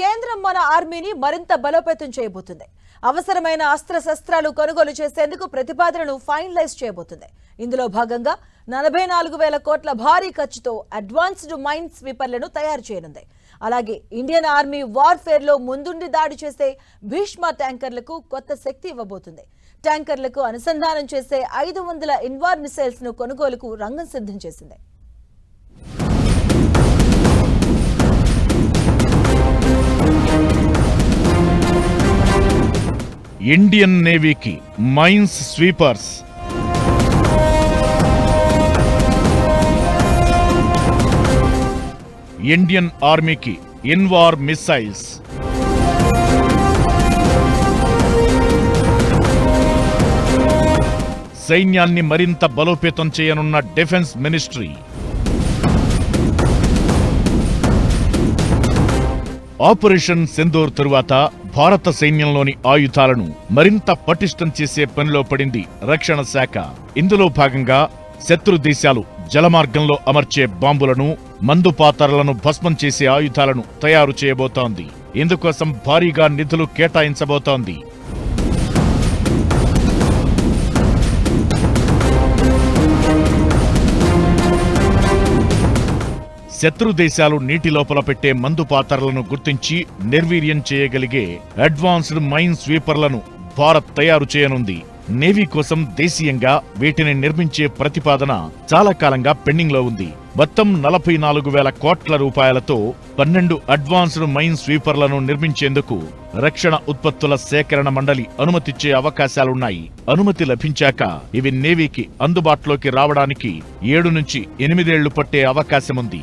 కేంద్రం మన ఆర్మీని మరింత బలోపేతం చేయబోతుంది. అవసరమైన అస్త్రశస్త్రాలు కొనుగోలు చేసేందుకు ప్రతిపాదనను ఫైనలైజ్ చేయబోతుంది. ఇందులో భాగంగా నలభై నాలుగు వేల కోట్ల భారీ ఖర్చుతో అడ్వాన్స్డ్ మైన్ స్వీపర్లను తయారు చేయనుంది. అలాగే ఇండియన్ ఆర్మీ వార్ఫేర్లో ముందుండి దాడి చేసే భీష్మ ట్యాంకర్లకు కొత్త శక్తి ఇవ్వబోతుంది. ట్యాంకర్లకు అనుసంధానం చేసే ఐదు వందల ఇన్వార్ మిసైల్స్ను కొనుగోలుకు రంగం సిద్ధం చేసింది. ఇండియన్ నేవీకి మైన్స్ స్వీపర్స్. ఇండియన్ ఆర్మీకి ఇన్వార్ మిస్సైల్స్. సైన్యాన్ని మరింత బలోపేతం చేయనున్న డిఫెన్స్ మినిస్ట్రీ. ఆపరేషన్ సింధూర్ తరువాత భారత సైన్యంలోని ఆయుధాలను మరింత పటిష్టం చేసే పనిలో పడింది రక్షణ శాఖ. ఇందులో భాగంగా శత్రు దేశాలు జలమార్గంలో అమర్చే బాంబులను మందుపాతరలను భస్మం చేసే ఆయుధాలను తయారు చేయబోతోంది. ఇందుకోసం భారీగా నిధులు కేటాయించబోతోంది. శత్రు దేశాలు నీటి లోపల పెట్టే మందు పాత్రలను గుర్తించి నిర్వీర్యం చేయగలిగే అడ్వాన్స్డ్ మైన్ స్వీపర్లను భారత్ తయారు చేయనుంది. నేవీ కోసం దేశీయంగా వీటిని నిర్మించే ప్రతిపాదన చాలా కాలంగా పెండింగ్లో ఉంది. మొత్తం నలభై నాలుగు వేల కోట్ల రూపాయలతో పన్నెండు అడ్వాన్స్డ్ మైన్ స్వీపర్లను నిర్మించేందుకు రక్షణ ఉత్పత్తుల సేకరణ మండలి అనుమతిచ్చే అవకాశాలున్నాయి. అనుమతి లభించాక ఇవి నేవీకి అందుబాటులోకి రావడానికి ఏడు నుంచి ఎనిమిదేళ్ళు పట్టే అవకాశముంది.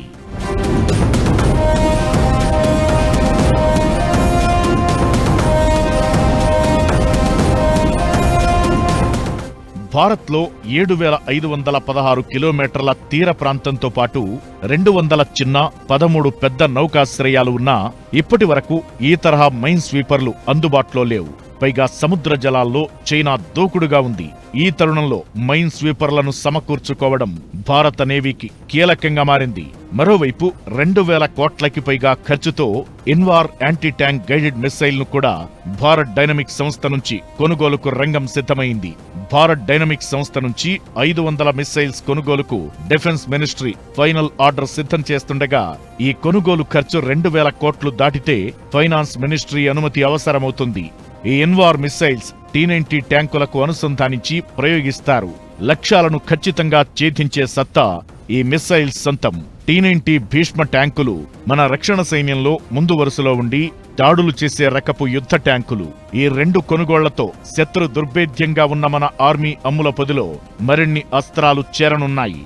భారత్లో ఏడు వేల ఐదు వందల పదహారు కిలోమీటర్ల తీర ప్రాంతంతో పాటు రెండు వందల చిన్న పదమూడు పెద్ద నౌకాశ్రయాలు ఉన్నా ఇప్పటి వరకు ఈ తరహా మైన్ స్వీపర్లు అందుబాటులో లేవు. పైగా సముద్ర జలాల్లో చైనా దూకుడుగా ఉంది. ఈ తరుణంలో మైన్ స్వీపర్లను సమకూర్చుకోవడం భారత నేవీకి కీలకంగా మారింది. మరోవైపు రెండు వేల కోట్లకి పైగా ఖర్చుతో ఇన్వార్ యాంటీ ట్యాంక్ గైడెడ్ మిస్సైల్ను ను కూడా భారత్ డైనమిక్ సంస్థ నుంచి కొనుగోలుకు రంగం సిద్ధమైంది. భారత్ డైనమిక్ సంస్థ నుంచి ఐదు వందల మిస్సైల్స్ కొనుగోలుకు డిఫెన్స్ మినిస్ట్రీ ఫైనల్ ఆర్డర్ సిద్ధం చేస్తుండగా ఈ కొనుగోలు ఖర్చు రెండు వేల కోట్లు దాటితే ఫైనాన్స్ మినిస్ట్రీ అనుమతి అవసరమవుతుంది. ఈ ఎన్వార్ మిస్సైల్స్ టీ నైన్టీ ట్యాంకులకు అనుసంధానించి ప్రయోగిస్తారు. లక్ష్యాలను ఖచ్చితంగా ఛేదించే సత్తా ఈ మిస్సైల్స్ సొంతం. టీనైన్టీ భీష్మ ట్యాంకులు మన రక్షణ సైన్యంలో ముందు వరుసలో ఉండి దాడులు చేసే రకపు యుద్ధ ట్యాంకులు. ఈ రెండు కొనుగోళ్ళతో శత్రు దుర్భేద్యంగా ఉన్న మన ఆర్మీ అమ్ముల పొదిలో మరిన్ని అస్త్రాలు చేరనున్నాయి.